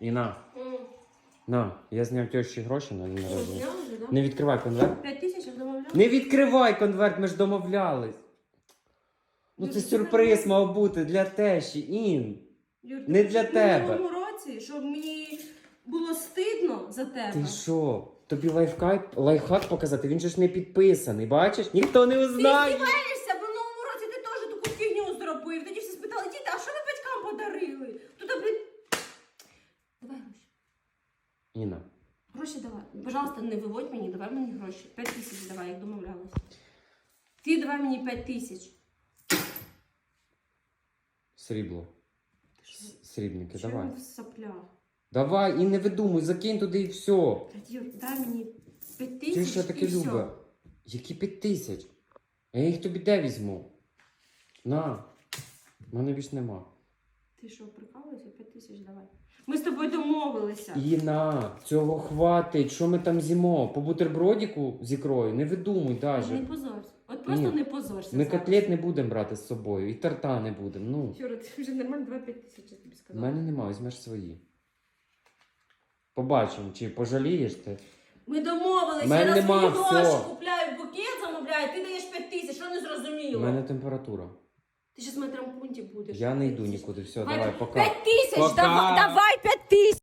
Іна, на, я зняв тещі гроші на день народження. Не відкривай конверт. П'ять тисяч, домовляли? Не відкривай конверт, ми ж домовлялись. Ну це сюрприз мав бути для тещі, Ін. Юр, не ти для в тебе. минулому році, щоб мені було стидно за тебе. Ти що? Тобі лайфхак, лайфхак показати, він же ж не підписаний, бачиш? Ніхто не Ти узнає. здіваєшся, в минулому році ти теж таку фігню зробив. Тоді всі спитали, діти, а що ви батькам подарили? Тут, блін... Давай гроші. Іна, Гроші давай. Пожалуйста, не виводь мені, давай мені гроші. П'ять тисяч давай, як домовлялися. Ти давай мені п'ять тисяч. срібло. С- Срібники, Чому давай. в соплях? Давай і не видумуй, закинь туди і все. Та, дай мені п'ять Ти тисяч що таке і любе? Які п'ять тисяч? А я їх тобі де візьму? На. У мене більш нема. Ти що, прикалуєшся? П'ять тисяч давай. Ми з тобою домовилися. Іна, цього хватить. Що ми там з'їмо? По бутербродіку з ікрою? Не видумуй Не даже. позорься. От просто Ні. не позорься. Ми зараз. котлет не будемо брати з собою, і торта не будемо. Ну, Юра, ти вже нормально давай п'ять тисяч, я тобі в сказала. мене нема, візьмеш свої. Побачимо, чи пожалієш ти. Ми домовилися, Мене я на нема, свої гроші все. купляю букет, замовляю, ти даєш п'ять тисяч, що не У зрозуміло? мене температура. Ти ще з метром пункті будеш. Я не йду нікуди. Все, Давай, давай, пока. П'ять тисяч, Пока. давай, давай п'ять тисяч.